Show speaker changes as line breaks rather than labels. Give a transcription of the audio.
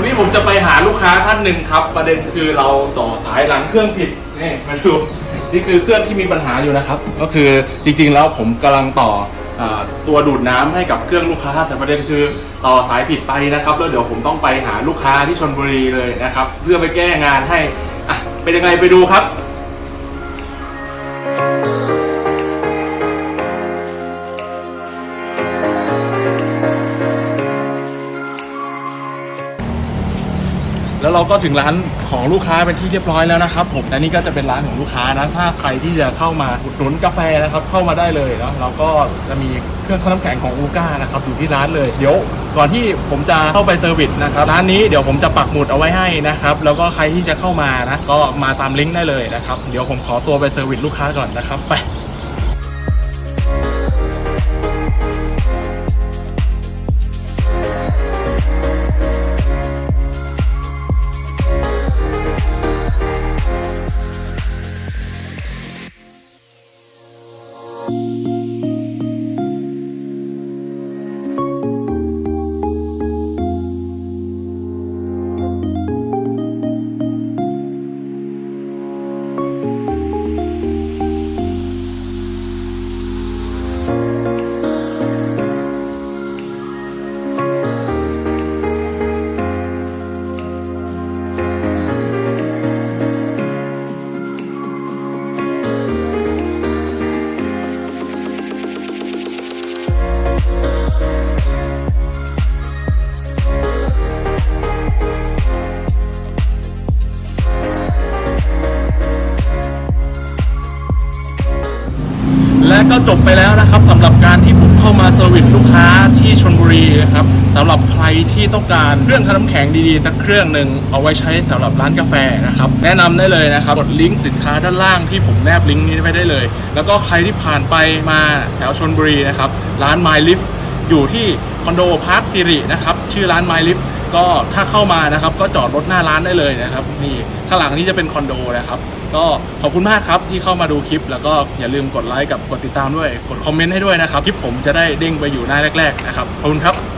วันนี้ผมจะไปหาลูกค้าท่านหนึ่งครับ ประเด็นคือเราต่อสายหลังเครื่องผิดนี่มาดูนี่คือเครื่องที่มีปัญหาอยู่นะครับ ก็คือจริงๆแล้วผมกำลังต่ออตัวดูดน้ำให้กับเครื่องลูกค้า แต่ประเด็นคือต่อสายผิดไปนะครับ แล้วเดี๋ยวผมต้องไปหาลูกค้าที่ชนบุรีเลยนะครับ เพื่อไปแก้งานให้อะเป็นยังไงไปดูครับ แล้วเราก็ถึงร้านของลูกค้าเป็นที่เรียบร้อยแล้วนะครับ ผมและนี่ก็จะเป็นร้านของลูกค้านะถ้าใครที่จะเข้ามาอุดหนุนกาแฟนะครับเข้ามาได้เลยนะเราก็จะมีเครื่องทำน้ำแข็งของอูก้านะครับอยู่ที่ร้านเลยเดี๋ยวก่อนที่ผมจะเข้าไปเซอร์วิสนะครับร้านนี้เดี๋ยวผมจะปักหมุดเอาไว้ให้นะครับแล้วก็ใครที่จะเข้ามานะก็มาตามลิงก์ได้เลยนะครับเดี๋ยวผมขอตัวไปเซอร์วิสลูกค้าก่อนนะครับไปะก็จบไปแล้วนะครับสำหรับการที่ผมเข้ามาเซอร์วิสลูกค้าที่ชนบุรีนะครับสำหรับใครที่ต้องการเครื่องทำน้ำแข็งดีๆสักเครื่องหนึ่งเอาไว้ใช้สำหรับร้านกาแฟนะครับแนะนำได้เลยนะครับกดลิงก์สินค้าด้านล่างที่ผมแนบลิงก์นี้ไว้ได้เลย แล้วก็ใครที่ผ่านไปมาแถวชนบุรีนะครับร้าน My Lift อยู่ที่คอนโดพาร์คสิรินะครับชื่อร้าน My Lift ก็ถ้าเข้ามานะครับ ก็จอดรถหน้าร้านได้เลยนะครับ นี่ข้างหลังนี้จะเป็นคอนโดนะครับ ก็ขอบคุณมากครับที่เข้ามาดูคลิป แล้วก็อย่าลืมกดไลค์กับกดติดตามด้วย กดคอมเมนต์ให้ด้วยนะครับคลิปผมจะได้เด้งไปอยู่หน้าแรก ๆ นะครับขอบคุณครับ